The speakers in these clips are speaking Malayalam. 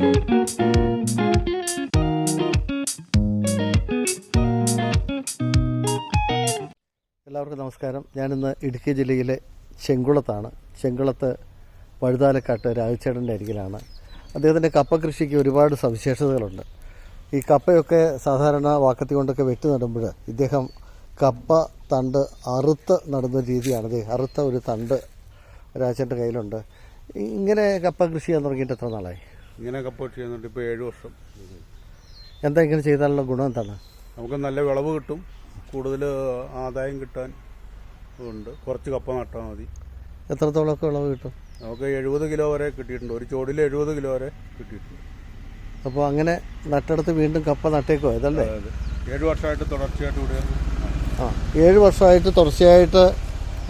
എല്ലാവർക്കും നമസ്കാരം. ഞാനിന്ന് ഇടുക്കി ജില്ലയിലെ ചെങ്കുളത്താണ്. ചെങ്കുളത്ത് വഴുതാലക്കാട്ട് രാജച്ചേടന്റെ അരികിലാണ്. അദ്ദേഹത്തിന്റെ കപ്പ കൃഷിക്ക് ഒരുപാട് സവിശേഷതകളുണ്ട്. ഈ കപ്പയൊക്കെ സാധാരണ വാക്കത്തി കൊണ്ടൊക്കെ വെട്ടി നടുമ്പോൾ ഇദ്ദേഹം കപ്പ തണ്ട് അറുത്ത് നടുന്ന രീതിയാണ്. രീതിയാണിത് അറുത്ത ഒരു തണ്ട് രാജേന്റെ കയ്യിലുണ്ട്. ഇങ്ങനെ കപ്പ കൃഷി ചെയ്യാൻ തുടങ്ങിയിട്ട് എത്ര നാളായി? ഇങ്ങനെ കപ്പ ചെയ്യുന്നുണ്ട് ഇപ്പോൾ ഏഴ് വർഷം. എന്താ ഇങ്ങനെ ചെയ്താലുള്ള ഗുണം എന്താണ്? നമുക്ക് നല്ല വിളവ് കിട്ടും. കൂടുതൽ ആദായം കിട്ടാൻ ഉണ്ട്. കുറച്ച് കപ്പ നട്ടാൽ മതി. എത്രത്തോളമൊക്കെ വിളവ് കിട്ടും? നമുക്ക് എഴുപത് കിലോ വരെ കിട്ടിയിട്ടുണ്ട്. ഒരു ചോടിൽ എഴുപത് കിലോ വരെ കിട്ടിയിട്ടുണ്ട്. അപ്പോൾ അങ്ങനെ നട്ടെടുത്ത് വീണ്ടും കപ്പ നട്ടേക്കോ ഇതല്ലേ? ഏഴ് വർഷമായിട്ട് തുടർച്ചയായിട്ട് ഇവിടെ ആ ഏഴ് വർഷമായിട്ട് തുടർച്ചയായിട്ട്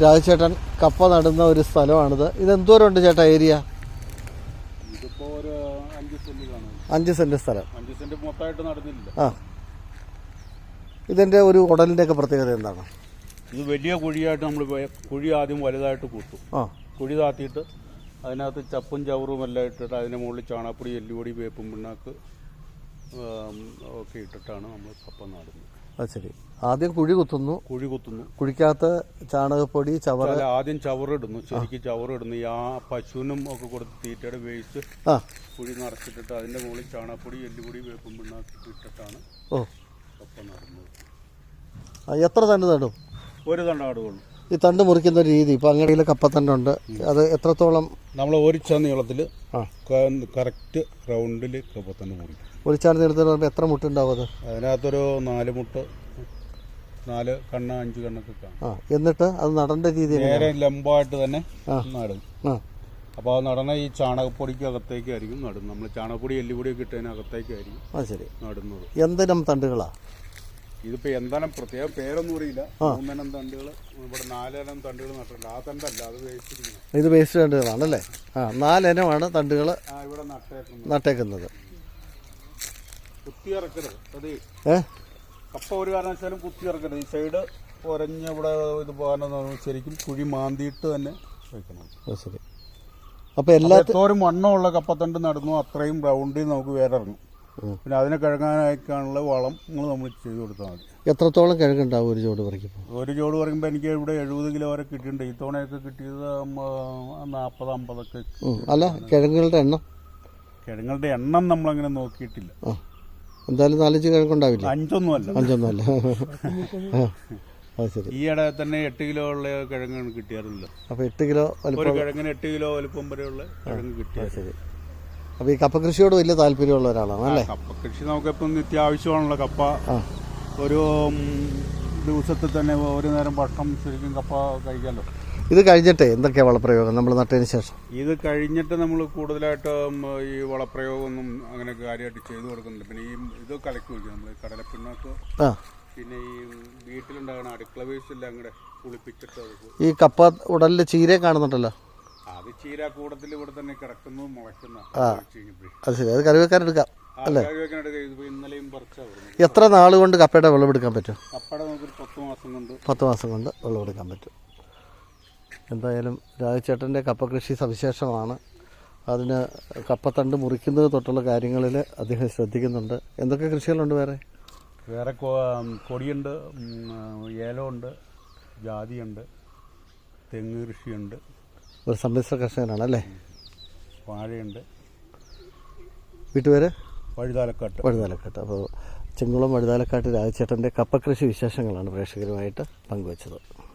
രാജചേട്ടൻ കപ്പ നടുന്ന ഒരു സ്ഥലമാണിത്. ഇത് എന്തോരം ഉണ്ട് ചേട്ടാ ഏരിയ ഇതിപ്പോൾ ഒരു അഞ്ച് സെന്റ് കാണും അഞ്ച് സെന്റ് സ്ഥലം. അഞ്ച് സെന്റ് മൊത്തമായിട്ട് നടന്നില്ല ആ. ഇതിന്റെ ഒരു ഉടലിന്റെ ഒക്കെ പ്രത്യേകത എന്താണ്? ഇത് വലിയ കുഴിയായിട്ട് നമ്മൾ കുഴി ആദ്യം വലുതായിട്ട് കൂട്ടും. ആ. കുഴി താത്തിയിട്ട് അതിനകത്ത് ചപ്പും ചവറും എല്ലാം ഇട്ടിട്ട് അതിന് മുകളിൽ ചാണാപ്പൊടി എല്ലുപൊടി വേപ്പും പിണ്ണാക്ക് ഒക്കെ ഇട്ടിട്ടാണ് നമ്മൾ കപ്പം നടുന്നത്. അത് ശരി. ആദ്യം കുഴി കുത്തുന്നു. കുഴി കുത്തുന്നു. കുഴിക്കകത്ത് ചാണകപ്പൊടി ചവറ്. ആദ്യം ചവറിടുന്നു ശരിക്കും ചവറിടുന്നു ഈ ആ പശുവിനും ഒക്കെ കൊടുത്ത് തീറ്റയുടെ വേസ്റ്റ് ആ. കുഴി നിറച്ചിട്ടിട്ട് അതിന്റെ മുകളിൽ ചാണകപ്പൊടി എല്ലുപൊടി വേപ്പും പിണ്ണാക്ക് ഇട്ടിട്ടാണ് ഓ. കപ്പ നടുന്നത്. ആ, എത്ര തണ്ട് നടും? ഒരു തണ്ടാടുകൊള്ളു ഈ തണ്ട് മുറിക്കുന്ന ഒരു രീതി ഇപ്പം അങ്ങനെയുള്ള കപ്പത്തണ്ടുണ്ട് അത് എത്രത്തോളം? നമ്മൾ ഒരിച്ച നീളത്തിൽ ആ. കറക്റ്റ് റൗണ്ടിൽ കപ്പ തന്നെ മുറിക്കും. ഒരു നീളത്തിൽ പറയുമ്പോൾ എത്ര മുട്ടുണ്ടാവും അത്? അതിനകത്തൊരു നാല് മുട്ട് നാല് കണ്ണ് അഞ്ച് കണ്ണൊക്കെ കാണും ആ എന്നിട്ട് അത് നടേണ്ട രീതി? നേരെ ലംബമായിട്ട് തന്നെ. നടും. ആ. അപ്പോൾ അത് നടണ ഈ ചാണകപ്പൊടിക്ക് അകത്തേക്കായിരിക്കും നടുന്നത് നമ്മൾ ചാണകപ്പൊടി എല്ലുപൊടിയൊക്കെ ഇട്ടതിനകത്തേക്കായിരിക്കും അത് ശരി നടുന്നത്. എന്തിനം തണ്ടുകളാ? ഇതിപ്പോൾ എന്താണ് പ്രത്യേക പേരൊന്നും അറിയില്ല. മൂന്നെണ്ണം തണ്ടുകൾ ഇവിടെ നാലെണ്ണം തണ്ടുകൾ നട്ടിട്ടുണ്ട് ആ തണ്ടല്ല അത് വേസ്റ്റ് ഇത് വേസ്റ്റ് തണ്ടുകളാണല്ലേ? ആ നാലിനമാണ് തണ്ടുകൾ ഇവിടെ നട്ടേക്കുന്നത്. നട്ടേക്കുന്നത്. കുത്തി ഇറക്കരുത്. അത് ഏ? കപ്പ ഒരു കാരണവശാലും കുത്തി ഇറക്കരുത്. ഈ സൈഡ് ഒരഞ്ഞ ഇവിടെ ഇത് പോകാനെന്ന് ശരിക്കും കുഴി മാന്തിയിട്ട് തന്നെ വെക്കണം. ശരി. അപ്പോൾ എല്ലാ എത്തോരം വണ്ണമുള്ള കപ്പത്തണ്ട് നടന്നു അത്രയും റൗണ്ടിൽ നമുക്ക് വേറെ ഇറങ്ങും. പിന്നെ അതിനെ കഴുകാനായിക്കാനുള്ള വളം നിങ്ങൾ നമ്മൾ ചെയ്ത് കൊടുത്താൽ മതി. എത്രത്തോളം കിഴക്കുണ്ടാവും ഒരു ചോട് പറിക്കുമ്പോൾ? ഒരു ചോട് പറയുമ്പോൾ എനിക്ക് ഇവിടെ എഴുപത് കിലോ വരെ കിട്ടിയിട്ടുണ്ട്. ഈ തവണയൊക്കെ കിട്ടിയത് നാൽപ്പത് അമ്പതൊക്കെ. അല്ല കിഴങ്ങുകളുടെ എണ്ണം? കിഴങ്ങുകളുടെ എണ്ണം നമ്മളങ്ങനെ നോക്കിയിട്ടില്ല. എന്തായാലും നാലഞ്ച് കിഴക്കുണ്ടാവില്ല? അഞ്ചൊന്നും അല്ല അഞ്ചൊന്നും അല്ല ആ അത് ശരി. ഈയിടെ തന്നെ എട്ട് കിലോ ഉള്ള കിഴങ്ങാണ് കിട്ടിയായിരുന്നല്ലോ അപ്പോൾ എട്ട് കിലോ ഒരു വലിപ്പം കിഴങ്ങിന് എട്ട് കിലോ വലുപ്പം വരെയുള്ള കിഴങ്ങ് കിട്ടിയത് ശരി. അപ്പോൾ ഈ കപ്പ കൃഷിയോട് വലിയ താല്പര്യമുള്ള ഒരാളാണ് അല്ലേ? കപ്പ കൃഷി നമുക്കിപ്പം നിത്യാവശ്യമാണല്ലോ കപ്പ. ആ. ഒരു ഉം, ദിവസത്തിൽ തന്നെ ഒരു നേരം ഭക്ഷണം ശരിക്കും കപ്പ കഴിക്കാമല്ലോ. ഇത് കഴിഞ്ഞിട്ട് എന്തൊക്കെയാണ് വളപ്രയോഗം നമ്മൾ നട്ടതിന് ശേഷം? ഇത് കഴിഞ്ഞിട്ട് നമ്മൾ കൂടുതലായിട്ട് ഈ വളപ്രയോഗമൊന്നും അങ്ങനെ കാര്യമായിട്ട് ചെയ്തു കൊടുക്കുന്നില്ല. പിന്നെ ഈ ഇത് കലക്കി വയ്ക്കും നമ്മൾ കടലപ്പിണ്ണാക്ക്. ആ. പിന്നെ ഈ വീട്ടിലുണ്ടാകുന്ന അടുക്കള വേസ്റ്റ് അങ്ങനെ കൂടെ കുളിപ്പിച്ചിട്ട് ഈ കപ്പ ഉടലിൽ ചീര കാണുന്നുണ്ടല്ലോ? അത് ചീര കൂടത്തിൽ ഇവിടെ തന്നെ കിടക്കുന്നു മുളയ്ക്കുന്ന. അത് ശരി. അത് കറി വെക്കാൻ എടുക്കാം. ആൾക്കാർ ഇതിപ്പോ ഇന്നലെയും പറിച്ചാ വരുന്നത് എത്ര നാളുകൊണ്ട് കൊണ്ട് കപ്പയുടെ വിളവെടുക്കാൻ പറ്റും? കപ്പയുടെ നമുക്ക് പത്ത് മാസം കൊണ്ട്. പത്ത് മാസം കൊണ്ട് വിളവെടുക്കാൻ പറ്റും. എന്തായാലും രാജചേട്ടന്റെ കപ്പ കൃഷി സവിശേഷമാണ്. അതിന് കപ്പത്തണ്ട് മുറിക്കുന്നത് തൊട്ടുള്ള കാര്യങ്ങളിൽ അദ്ദേഹം ശ്രദ്ധിക്കുന്നുണ്ട്. എന്തൊക്കെ കൃഷികളുണ്ട് വേറെ? വേറെ കൊടിയുണ്ട് ഏലമുണ്ട് ജാതിയുണ്ട് തെങ്ങ് കൃഷിയുണ്ട്. ഒരു സമ്മിശ്ര കർഷകനാണ് അല്ലേ? വാഴയുണ്ട്. വീട്ടുപേര്? വഴുതാലക്കാട്ട്. വഴുതാലക്കാട്ട്. അപ്പോൾ ചെങ്കുളം വഴുതാലക്കാട്ട് രാജചേട്ടന്റെ കപ്പ കൃഷി വിശേഷങ്ങളാണ് പ്രേക്ഷകരുമായിട്ട് പങ്കുവച്ചത്.